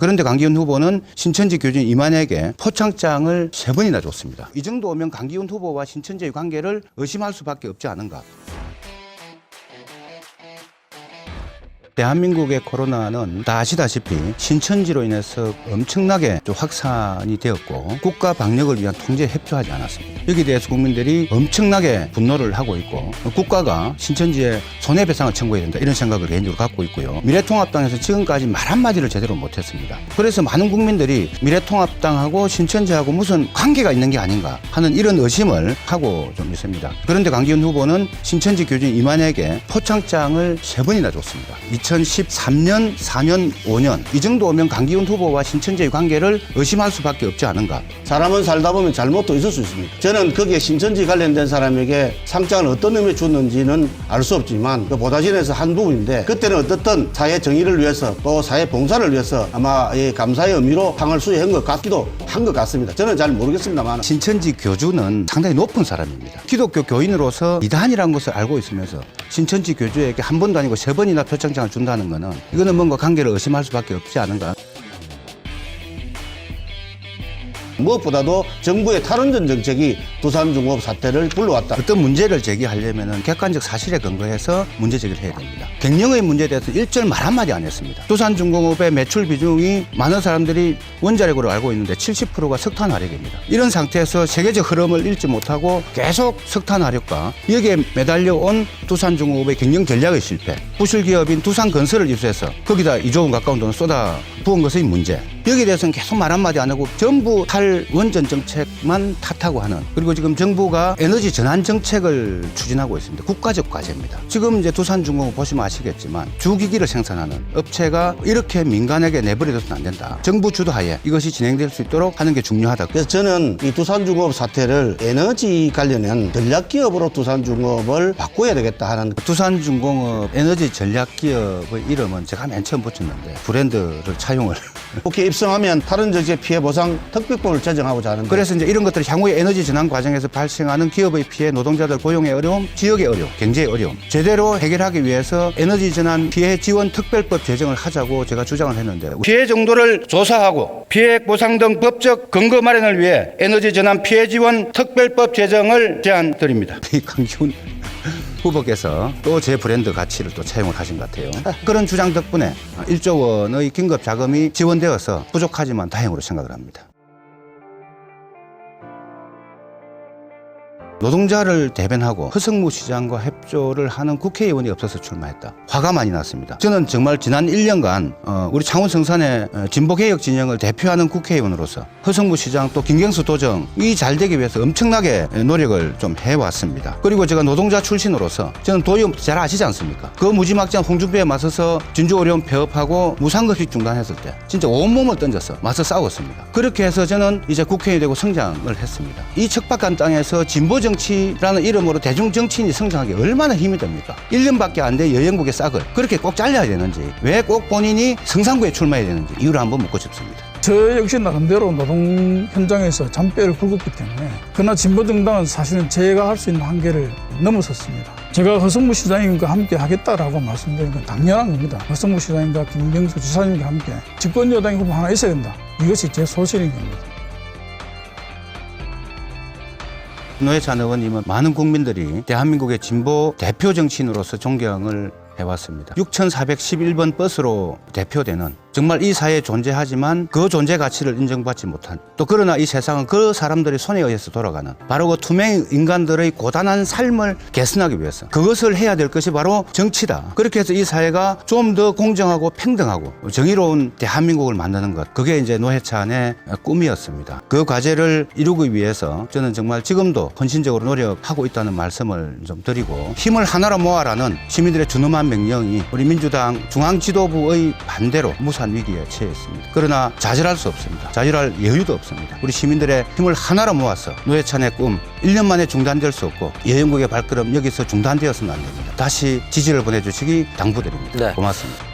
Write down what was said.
그런데 강기훈 후보는 신천지 교주인 이만에게 포창장을 세 번이나 줬습니다. 이 정도면 강기훈 후보와 신천지의 관계를 의심할 수밖에 없지 않은가. 대한민국의 코로나는 다 아시다시피 신천지로 인해서 엄청나게 좀 확산이 되었고 국가 방역을 위한 통제에 협조하지 않았습니다. 여기에 대해서 국민들이 엄청나게 분노를 하고 있고 국가가 신천지에 손해배상을 청구해야 된다 이런 생각을 개인적으로 갖고 있고요. 미래통합당에서 지금까지 말 한마디를 제대로 못했습니다. 그래서 많은 국민들이 미래통합당하고 신천지하고 무슨 관계가 있는 게 아닌가 하는 이런 의심을 하고 좀 있습니다. 그런데 강기훈 후보는 신천지 교주인 이만에게 포창장을 세 번이나 줬습니다. 2013년, 4년, 5년 이 정도면 강기훈 후보와 신천지의 관계를 의심할 수밖에 없지 않은가. 사람은 살다 보면 잘못도 있을 수 있습니다. 저는 거기에 신천지 관련된 사람에게 상장을 어떤 의미에 줬는지는 알 수 없지만 그 보다진에서 한 부분인데 그때는 어떻든 사회 정의를 위해서 또 사회 봉사를 위해서 아마 이 감사의 의미로 상을 수여한 것 같기도 한 것 같습니다. 저는 잘 모르겠습니다만 신천지 교주는 상당히 높은 사람입니다. 기독교 교인으로서 이단이라는 것을 알고 있으면서 신천지 교주에게 한 번도 아니고 세 번이나 표창장을 준다는 것은 이거는 뭔가 관계를 의심할 수밖에 없지 않은가. 무엇보다도 정부의 탈원전 정책이 두산중공업 사태를 불러왔다. 어떤 문제를 제기하려면 객관적 사실에 근거해서 문제 제기를 해야 됩니다. 경영의 문제에 대해서 일절 말 한마디 안 했습니다. 두산중공업의 매출 비중이 많은 사람들이 원자력으로 알고 있는데 70%가 석탄 화력입니다. 이런 상태에서 세계적 흐름을 읽지 못하고 계속 석탄 화력과 여기에 매달려 온 두산중공업의 경영 전략의 실패, 부실 기업인 두산건설을 입수해서 거기다 2조 원 가까운 돈을 쏟아 부은 것의 문제. 여기에 대해서는 계속 말 한마디 안 하고 전부 탈원전 정책만 탓하고 하는 그리고 지금 정부가 에너지 전환 정책을 추진하고 있습니다. 국가적 과제입니다. 지금 이제 두산중공업 보시면 아시겠지만 주기기를 생산하는 업체가 이렇게 민간에게 내버려둬서는 안 된다. 정부 주도하에 이것이 진행될 수 있도록 하는 게 중요하다. 그래서 저는 이 두산중공업 사태를 에너지 관련한 전략기업으로 두산중공업을 바꿔야 되겠다 하는 두산중공업 에너지 전략기업의 이름은 제가 맨 처음 붙였는데 브랜드를 차용을 국회에 입성하면 탈원전제 피해 보상 특별법을 제정하고자 하는데 그래서 이제 이런 것들이 향후에 에너지 전환 과정에서 발생하는 기업의 피해, 노동자들 고용의 어려움, 지역의 어려움, 경제의 어려움 제대로 해결하기 위해서 에너지 전환 피해 지원 특별법 제정을 하자고 제가 주장을 했는데 피해 정도를 조사하고 피해 보상 등 법적 근거 마련을 위해 에너지 전환 피해 지원 특별법 제정을 제안드립니다. 이 강기훈 후보께서 또 제 브랜드 가치를 또 차용을 하신 것 같아요. 그런 주장 덕분에 1조 원의 긴급 자금이 지원되어서 부족하지만 다행으로 생각을 합니다. 노동자를 대변하고 허성무 시장과 협조를 하는 국회의원이 없어서 출마했다. 화가 많이 났습니다. 저는 정말 지난 1년간 어, 우리 창원 성산의 어, 진보개혁 진영을 대표하는 국회의원으로서 허성무 시장 또 김경수 도정 이 잘 되기 위해서 엄청나게 노력을 좀 해왔습니다. 그리고 제가 노동자 출신으로서 저는 도의원 잘 아시지 않습니까? 그 무지막지한 홍준표에 맞서서 진주 어려운 폐업하고 무상급식 중단했을 때 진짜 온몸을 던져서 맞서 싸웠습니다. 그렇게 해서 저는 이제 국회의원이 되고 성장을 했습니다. 이 척박한 땅에서 진보 정치라는 이름으로 대중 정치인이 성장하기 얼마나 힘이 됩니까? 1년밖에 안돼 여행국의 싹을 그렇게 꼭 잘라야 되는지 왜 꼭 본인이 성산구에 출마해야 되는지 이유를 한번 묻고 싶습니다. 저 역시 나름대로 노동 현장에서 잔뼈를 굵었기 때문에 그러나 진보정당은 사실은 제가 할 수 있는 한계를 넘어섰습니다. 제가 허성무 시장님과 함께 하겠다라고 말씀드린 건 당연한 겁니다. 허성무 시장님과 김경수 지사님과 함께 집권 여당이 후보 하나 있어야 된다. 이것이 제 소신인 겁니다. 노회찬 의원님은 많은 국민들이 대한민국의 진보 대표 정치인으로서 존경을 해왔습니다. 6,411번 버스로 대표되는 정말 이 사회에 존재하지만 그 존재 가치를 인정받지 못한 또 그러나 이 세상은 그 사람들의 손에 의해서 돌아가는 바로 그 투명 인간들의 고단한 삶을 개선하기 위해서 그것을 해야 될 것이 바로 정치다. 그렇게 해서 이 사회가 좀 더 공정하고 평등하고 정의로운 대한민국을 만드는 것 그게 이제 노회찬의 꿈이었습니다. 그 과제를 이루기 위해서 저는 정말 지금도 헌신적으로 노력하고 있다는 말씀을 좀 드리고 힘을 하나로 모아라는 시민들의 준엄한 명령이 우리 민주당 중앙 지도부의 반대로 무산 위기에 처해 있습니다. 그러나 좌절할 수 없습니다. 좌절할 여유도 없습니다. 우리 시민들의 힘을 하나로 모아서 노회찬의 꿈 1년 만에 중단될 수 없고 여행국의 발걸음 여기서 중단되어서는 안 됩니다. 다시 지지를 보내주시기 당부드립니다. 네. 고맙습니다.